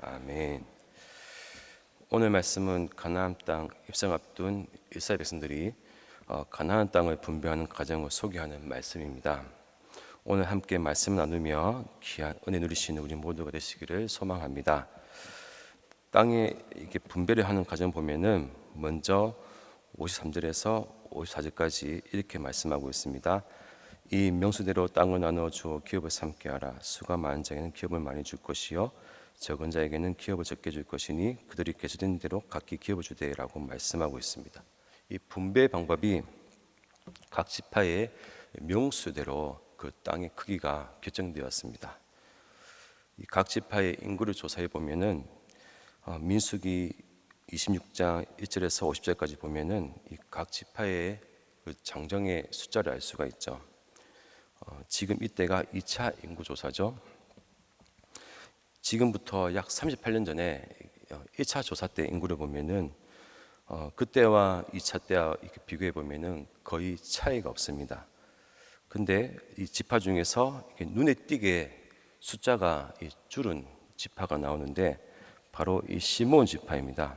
아멘. 오늘 말씀은 가나안 땅 입성 앞둔 이스라엘 백성들이 어, 가나안 땅을 분배하는 과정을 소개하는 말씀입니다. 오늘 함께 말씀 나누며 귀한 은혜 누리시는 우리 모두가 되시기를 소망합니다. 땅에 이렇게 분배를 하는 과정 보면은 먼저 53절에서 54절까지 이렇게 말씀하고 있습니다. 이 명수대로 땅을 나누어 주어 기업을 삼게 하라. 수가 많은 자에게는 기업을 많이 줄 것이요 적은 자에게는 기업을 적게 줄 것이니 그들이 계수된 대로 각기 기업을 주되라고 말씀하고 있습니다. 이 분배 방법이 각 지파의 명수대로 그 땅의 크기가 결정되었습니다. 이각 지파의 인구를 조사해 보면은 어, 민수기 26장 1절에서 50절까지 보면은 이각 지파의 그 장정의 숫자를 알 수가 있죠. 어, 지금 이때가 2차 인구 조사죠. 지금부터 약 38년 전에 1차 조사 때 인구를 보면은 어, 그때와 2차 때와 이렇게 비교해 보면은 거의 차이가 없습니다. 근데 이 지파 중에서 눈에 띄게 숫자가 이 줄은 지파가 나오는데 바로 이 시몬 지파입니다.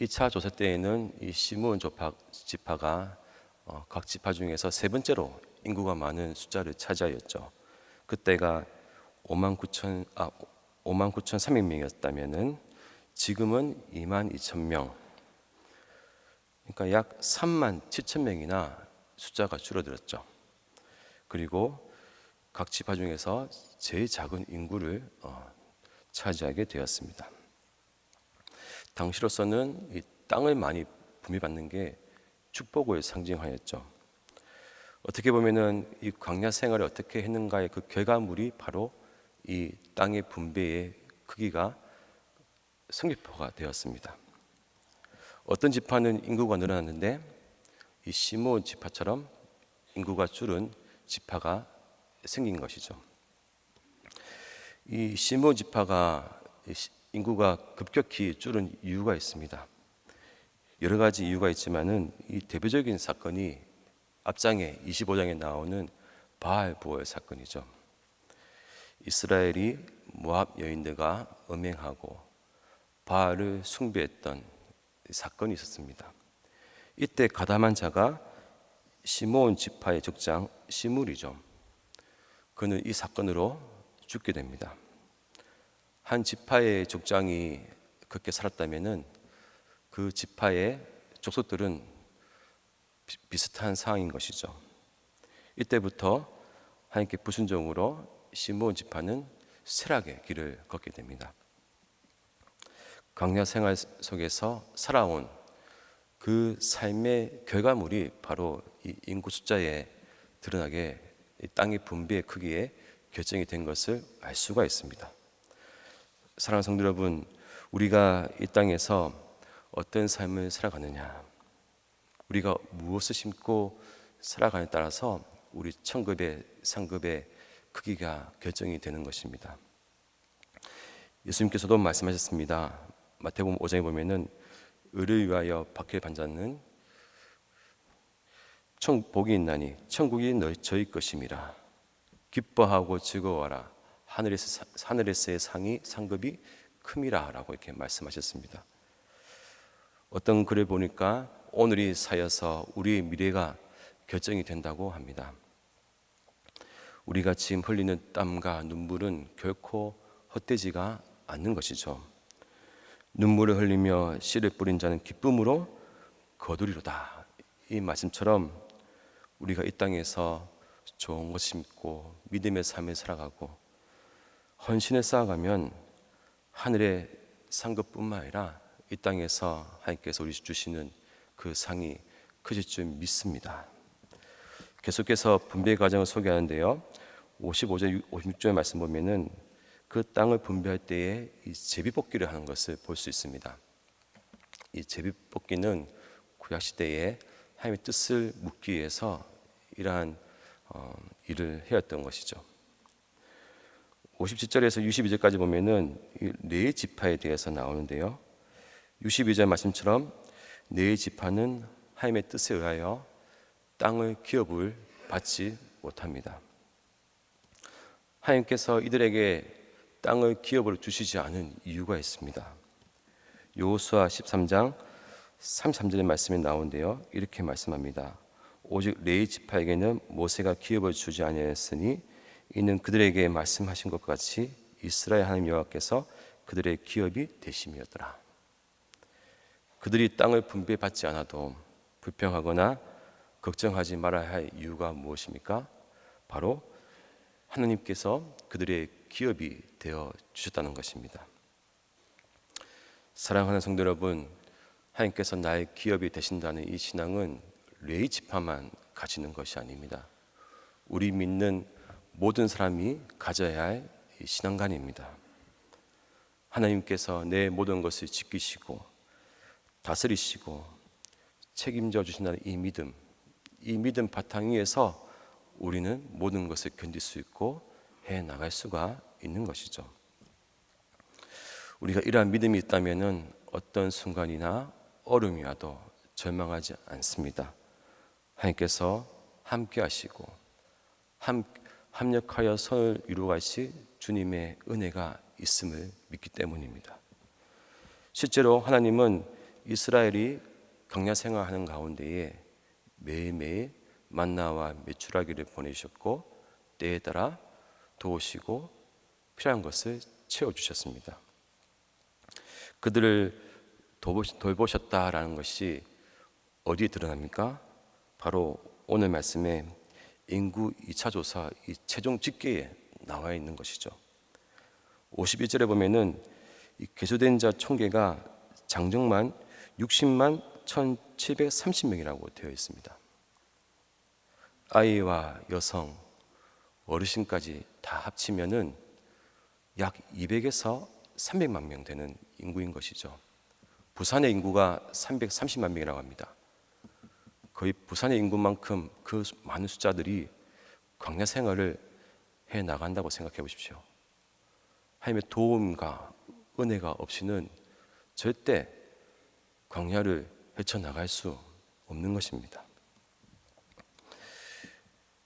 2차 조사 때에는 이 시몬 지파, 지파가 어, 각 지파 중에서 세 번째로 인구가 많은 숫자를 차지하였죠. 그때가 5만 9천 아 5만 9천 300명이었다면은 지금은 2만 2천 명. 그러니까 약 3만 7천 명이나 숫자가 줄어들었죠. 그리고 각 지파 중에서 제일 작은 인구를 어, 차지하게 되었습니다. 당시로서는 이 땅을 많이 분배받는 게 축복을 상징하였죠. 어떻게 보면은 이 광야 생활을 어떻게 했는가의 그 결과물이 바로 이 땅의 분배의 크기가 성기표가 되었습니다. 어떤 지파는 인구가 늘어났는데 이 시몬 지파처럼 인구가 줄은 지파가 생긴 것이죠. 이 시몬 지파가 인구가 급격히 줄은 이유가 있습니다. 여러 가지 이유가 있지만은 이 대표적인 사건이 앞장에 25장에 나오는 바알 부월 사건이죠. 이스라엘이 모압 여인들과 음행하고 바알을 숭배했던 사건이 있었습니다. 이때 가담한 자가 시몬 지파의 적장 시물이죠. 그는 이 사건으로 죽게 됩니다. 한 지파의 족장이 그렇게 살았다면은 그 지파의 족속들은 비슷한 상황인 것이죠. 이때부터 하나님께 불순종으로 시므온 지파는 쇠락의 길을 걷게 됩니다. 광야 생활 속에서 살아온 그 삶의 결과물이 바로 이 인구 숫자에 드러나게 땅의 분배의 크기에 결정이 된 것을 알 수가 있습니다. 사랑하는 성도 여러분, 우리가 이 땅에서 어떤 삶을 살아가느냐, 우리가 무엇을 심고 살아가냐에 따라서 우리 천급의 상급의 크기가 결정이 되는 것입니다. 예수님께서도 말씀하셨습니다. 마태복음 5장에 보면은 의를 위하여 박해 반자는 천 복이 있나니 천국이 너희 저희 것임이라 기뻐하고 즐거워라 하늘에서 하늘에서의 상이 상급이 큼이라라고 이렇게 말씀하셨습니다. 어떤 글을 보니까 오늘이 사여서 우리의 미래가 결정이 된다고 합니다. 우리가 지금 흘리는 땀과 눈물은 결코 헛되지가 않는 것이죠. 눈물을 흘리며 씨를 뿌린 자는 기쁨으로 거두리로다. 이 말씀처럼 우리가 이 땅에서 좋은 것 심고 믿음의 삶을 살아가고 헌신을 쌓아가면 하늘의 상급뿐만 아니라 이 땅에서 하나님께서 우리 주시는 그 상이 크실 줄 믿습니다. 계속해서 분배 과정을 소개하는데요. 55절, 56절 말씀 보면은 그 땅을 분배할 때에 이 제비뽑기를 하는 것을 볼 수 있습니다. 이 제비뽑기는 구약 시대에 하나님의 뜻을 묻기 위해서 이러한 어, 일을 해왔던 것이죠. 57절에서 62절까지 보면은 네 지파에 대해서 나오는데요. 62절 말씀처럼 네 지파는 하나님의 뜻에 의하여 땅을 기업을 받지 못합니다. 하나님께서 이들에게 땅을 기업으로 주시지 않은 이유가 있습니다. 여호수아 13장 33절의 말씀이 나오는데요. 이렇게 말씀합니다. 오직 레이 지파에게는 모세가 기업을 주지 아니하였으니 이는 그들에게 말씀하신 것 같이 이스라엘 하나님 여호와께서 그들의 기업이 되심이었더라. 그들이 땅을 분배받지 않아도 불평하거나 걱정하지 말아야 할 이유가 무엇입니까? 바로 하나님께서 그들의 기업이 되어 주셨다는 것입니다. 사랑하는 성도 여러분, 하나님께서 나의 기업이 되신다는 이 신앙은 레이 지파만 가지는 것이 아닙니다. 우리 믿는 모든 사람이 가져야 할 신앙관입니다. 하나님께서 내 모든 것을 지키시고 다스리시고 책임져 주신다는 이 믿음, 이 믿음 바탕 위에서 우리는 모든 것을 견딜 수 있고 해 나갈 수가 있는 것이죠. 우리가 이러한 믿음이 있다면은 어떤 순간이나 어려움이 와도 절망하지 않습니다. 하나님께서 함께 하시고 함, 합력하여 선을 이루가시 주님의 은혜가 있음을 믿기 때문입니다. 실제로 하나님은 이스라엘이 광야 생활하는 가운데에 매일매일 만나와 메추라기를 보내셨고 때에 따라 도우시고 필요한 것을 채워 주셨습니다. 그들을 돌보셨다라는 것이 어디에 드러납니까? 바로 오늘 말씀에 인구 2차 조사 이 최종 집계에 나와 있는 것이죠. 51절에 보면은 이 개조된 자 총계가 장정만 60만 1,730명이라고 되어 있습니다. 아이와 여성, 어르신까지 다 합치면은 약 200에서 300만 명 되는 인구인 것이죠. 부산의 인구가 330만 명이라고 합니다. 거의 부산의 인구만큼 그 많은 숫자들이 광야 생활을 해 나간다고 생각해 보십시오. 하나님의 도움과 은혜가 없이는 절대 광야를 헤쳐나갈 수 없는 것입니다.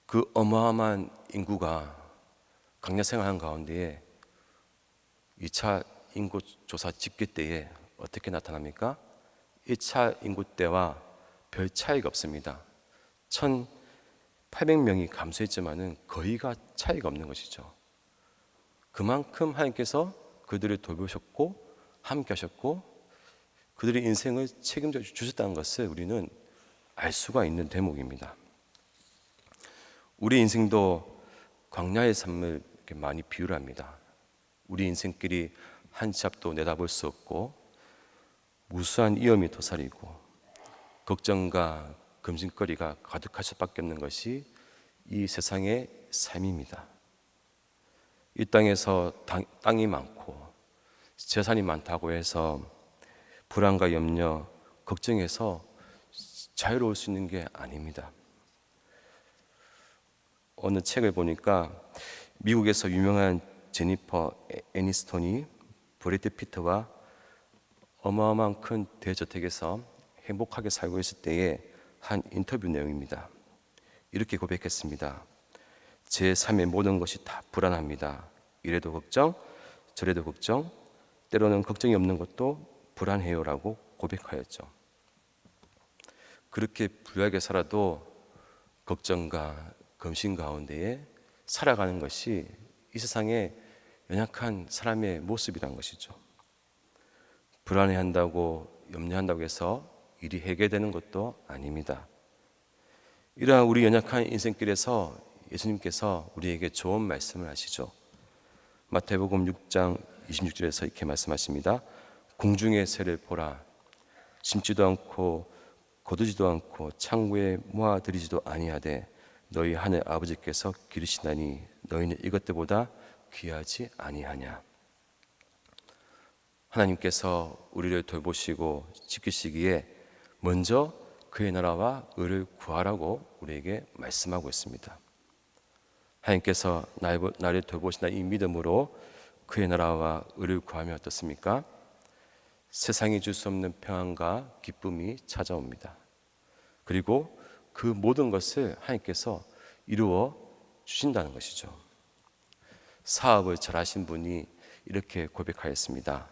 그 어마어마한 인구가 광야 생활한 가운데에 2차 인구 조사 집계 때에 어떻게 나타납니까? 1차 인구 때와 별 차이가 없습니다. 1,800명이 감소했지만은 거의가 차이가 없는 것이죠. 그만큼 하나님께서 그들을 돌보셨고 함께 하셨고 그들의 인생을 책임져 주셨다는 것을 우리는 알 수가 있는 대목입니다. 우리 인생도 광야의 삶을 많이 비유를 합니다. 우리 인생길이 한 치 앞도 내다볼 수 없고 무수한 위험이 도사리고 걱정과 금신거리가 가득할 수밖에 없는 것이 이 세상의 삶입니다. 이 땅에서 땅이 많고 재산이 많다고 해서 불안과 염려, 걱정해서 자유로울 수 있는 게 아닙니다. 어느 책을 보니까 미국에서 유명한 제니퍼 애니스톤이 브래드 피트와 어마어마한 큰 대저택에서 행복하게 살고 있을 때의 한 인터뷰 내용입니다. 이렇게 고백했습니다. 제 삶의 모든 것이 다 불안합니다. 이래도 걱정, 저래도 걱정, 때로는 걱정이 없는 것도 불안해요라고 고백하였죠. 그렇게 부유하게 살아도 걱정과 검신 가운데에 살아가는 것이 이 세상의 연약한 사람의 모습이란 것이죠. 불안해한다고 염려한다고 해서 일이 해결되는 것도 아닙니다. 이러한 우리 연약한 인생길에서 예수님께서 우리에게 좋은 말씀을 하시죠. 마태복음 6장 26절에서 이렇게 말씀하십니다. 공중의 새를 보라. 심지도 않고 거두지도 않고 창고에 모아들이지도 아니하되 너희 하늘 아버지께서 기르시나니 너희는 이것들보다 귀하지 아니하냐. 하나님께서 우리를 돌보시고 지키시기에 먼저 그의 나라와 의를 구하라고 우리에게 말씀하고 있습니다. 하나님께서 나를 돌보신다 이 믿음으로 그의 나라와 의를 구하면 어떻습니까? 세상이 줄 수 없는 평안과 기쁨이 찾아옵니다. 그리고 그 모든 것을 하나님께서 이루어 주신다는 것이죠. 사업을 잘하신 분이 이렇게 고백하였습니다.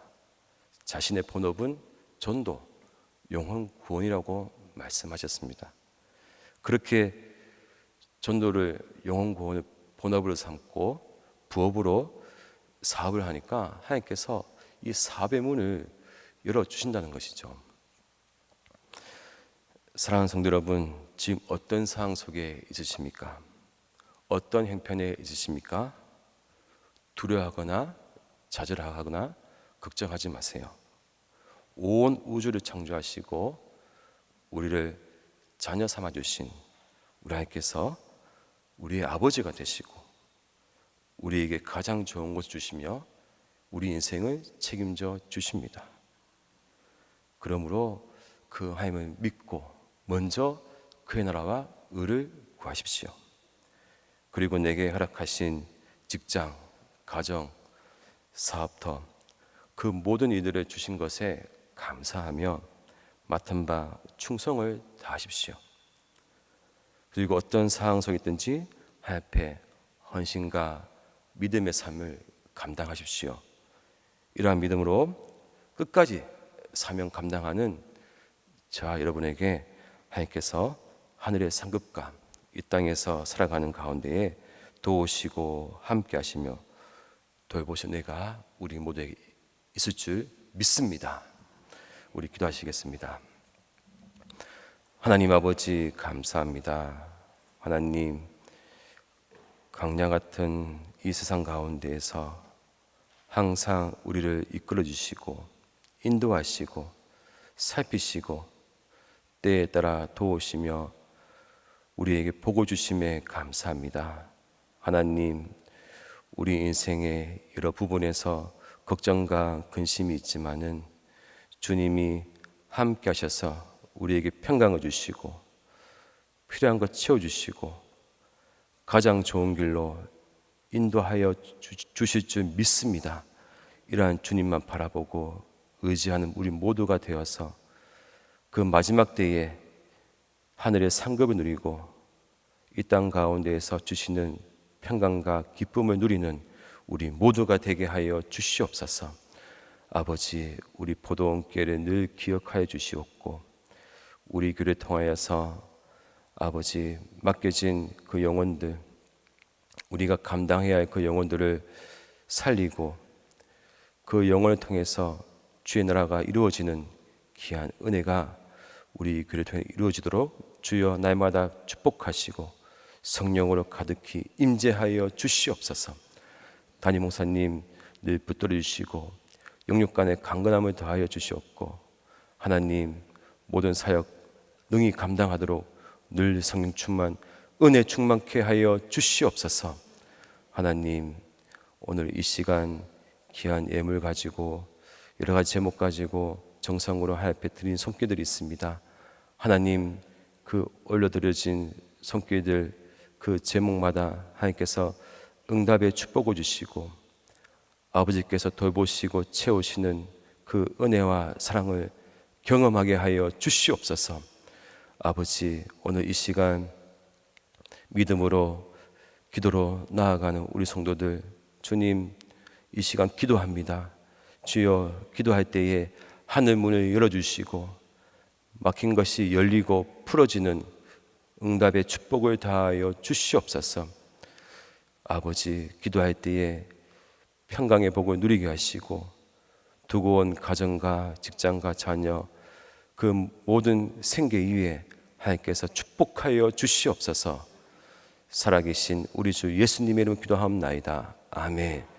자신의 본업은 전도, 영혼 구원이라고 말씀하셨습니다. 그렇게 전도를 영혼 구원을 본업으로 삼고 부업으로 사업을 하니까 하나님께서 이 사업의 문을 열어 주신다는 것이죠. 사랑하는 성도 여러분, 지금 어떤 상황 속에 있으십니까? 어떤 형편에 있으십니까? 두려워하거나 좌절하거나 걱정하지 마세요. 온 우주를 창조하시고 우리를 자녀 삼아 주신 우리 하나님께서 우리의 아버지가 되시고 우리에게 가장 좋은 것을 주시며 우리 인생을 책임져 주십니다. 그러므로 그 하나님을 믿고 먼저 그의 나라와 의를 구하십시오. 그리고 내게 허락하신 직장, 가정, 사업터 그 모든 이들을 주신 것에 감사하며 맡은 바 충성을 다하십시오. 그리고 어떤 상황 속에 있든지 하나님 앞에 헌신과 믿음의 삶을 감당하십시오. 이러한 믿음으로 끝까지 사명 감당하는 저 여러분에게 하나님께서 하늘의 상급과 이 땅에서 살아가는 가운데에 도우시고 함께 하시며 돌보신 내가 우리 모두에게 있을 줄 믿습니다. 우리 기도하시겠습니다. 하나님 아버지 감사합니다. 하나님 강량 같은 이 세상 가운데에서 항상 우리를 이끌어 주시고 인도하시고 살피시고 때에 따라 도우시며 우리에게 보고 주심에 감사합니다. 하나님, 우리 인생의 여러 부분에서 걱정과 근심이 있지만은 주님이 함께 하셔서 우리에게 평강을 주시고 필요한 것 채워 주시고 가장 좋은 길로 인도하여 주실 줄 믿습니다. 이러한 주님만 바라보고 의지하는 우리 모두가 되어서 그 마지막 때에 하늘의 상급을 누리고 이 땅 가운데에서 주시는 평강과 기쁨을 누리는 우리 모두가 되게 하여 주시옵소서. 아버지, 우리 포도원께를 늘 기억하여 주시옵고 우리 교를 통하여서 아버지 맡겨진 그 영혼들 우리가 감당해야 할 그 영혼들을 살리고 그 영혼을 통해서 주의 나라가 이루어지는 귀한 은혜가 우리 교를 통해 이루어지도록 주여 날마다 축복하시고 성령으로 가득히 임재하여 주시옵소서. 담임 목사님 늘 붙들어 주시고 영육간의 강건함을 더하여 주시옵고 하나님 모든 사역 능히 감당하도록 늘 성령 충만 은혜 충만케 하여 주시옵소서. 하나님 오늘 이 시간 귀한 예물 가지고 여러 가지 제목 가지고 하나님 앞에 드린 손길들이 있습니다. 하나님 그 올려드려진 손길들 그 제목마다 하나님께서 응답의 축복을 주시고 아버지께서 돌보시고 채우시는 그 은혜와 사랑을 경험하게 하여 주시옵소서. 아버지 오늘 이 시간 믿음으로 기도로 나아가는 우리 성도들 주님 이 시간 기도합니다. 주여 기도할 때에 하늘 문을 열어 주시고 막힌 것이 열리고 풀어지는 응답의 축복을 다하여 주시옵소서. 아버지 기도할 때에 평강의 복을 누리게 하시고 두고 온 가정과 직장과 자녀 그 모든 생계 위에 하나님께서 축복하여 주시옵소서. 살아계신 우리 주 예수님의 이름 기도하옵나이다. 아멘.